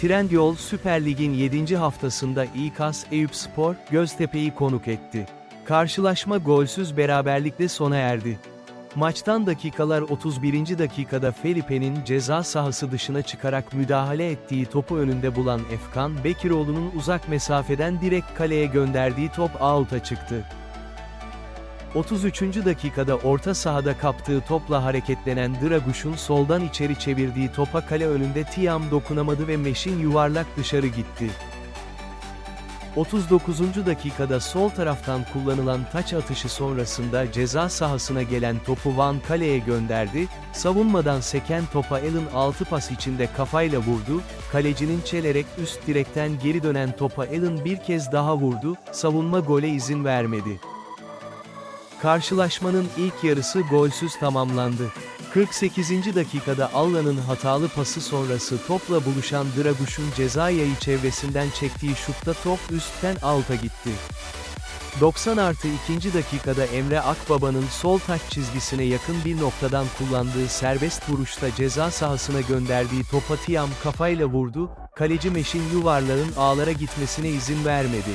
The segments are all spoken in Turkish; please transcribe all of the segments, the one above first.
Trendyol Süper Lig'in 7. haftasında İKAS Eyüpspor, Göztepe'yi konuk etti. Karşılaşma golsüz beraberlikle sona erdi. Maçtan dakikalar 31. dakikada Felipe'nin ceza sahası dışına çıkarak müdahale ettiği topu önünde bulan Efkan Bekiroğlu'nun uzak mesafeden direkt kaleye gönderdiği top out'a çıktı. 33. dakikada orta sahada kaptığı topla hareketlenen Draguş'un soldan içeri çevirdiği topa kale önünde Tiam dokunamadı ve Meşin yuvarlak dışarı gitti. 39. dakikada sol taraftan kullanılan taç atışı sonrasında ceza sahasına gelen topu Van kaleye gönderdi, savunmadan seken topa Allen 6 pas içinde kafayla vurdu, kalecinin çelerek üst direkten geri dönen topa Allen bir kez daha vurdu, savunma gole izin vermedi. Karşılaşmanın ilk yarısı golsüz tamamlandı. 48. dakikada Alla'nın hatalı pası sonrası topla buluşan Draguş'un ceza yayı çevresinden çektiği şutta top üstten alta gitti. 90 artı 2. dakikada Emre Akbaba'nın sol taç çizgisine yakın bir noktadan kullandığı serbest vuruşta ceza sahasına gönderdiği topa Tiam kafayla vurdu, kaleci Meşin yuvarlağın ağlara gitmesine izin vermedi.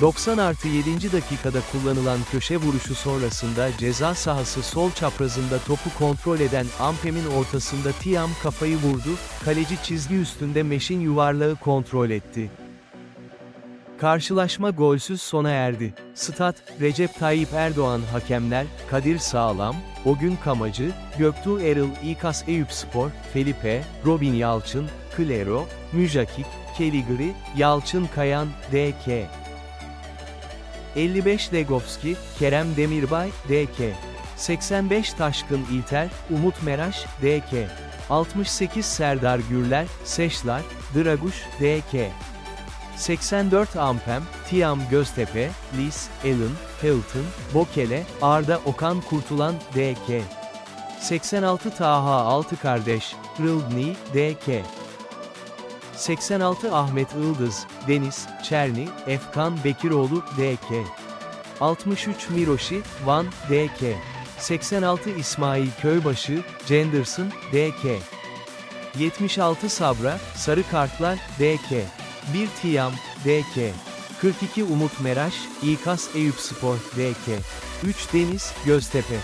90 artı 7. dakikada kullanılan köşe vuruşu sonrasında ceza sahası sol çaprazında topu kontrol eden Ampem'in ortasında Tiam kafayı vurdu, kaleci çizgi üstünde Meşin yuvarlağı kontrol etti. Karşılaşma golsüz sona erdi. Stat, Recep Tayyip Erdoğan hakemler, Kadir Sağlam, Ogün Kamacı, Göktuğ Eril İkas Eyüpspor, Felipe, Robin Yalçın, Klero, Müjakik, Keligri, Yalçın Kayan, D.K. 55 Legovski, Kerem Demirbay, D.K. 85 Taşkın İlter, Umut Meraş, D.K. 68 Serdar Gürler, Seşlar, Draguş, D.K. 84 Ampem, Tiam Göztepe, Lis, Allen, Hilton, Bokele, Arda Okan Kurtulan, D.K. 86 Taha Altı Kardeş, Rıldni, D.K. 86 Ahmet Ildız, Deniz, Çerni, Efkan Bekiroğlu, D.K. 63 Miroşi, Van, D.K. 86 İsmail Köybaşı, Cenderson, D.K. 76 Sabra, Sarı Kartlar, D.K. 1 Tiyam, D.K. 42 Umut Meraş, İkas Eyüpspor, D.K. 3 Deniz, Göztepe.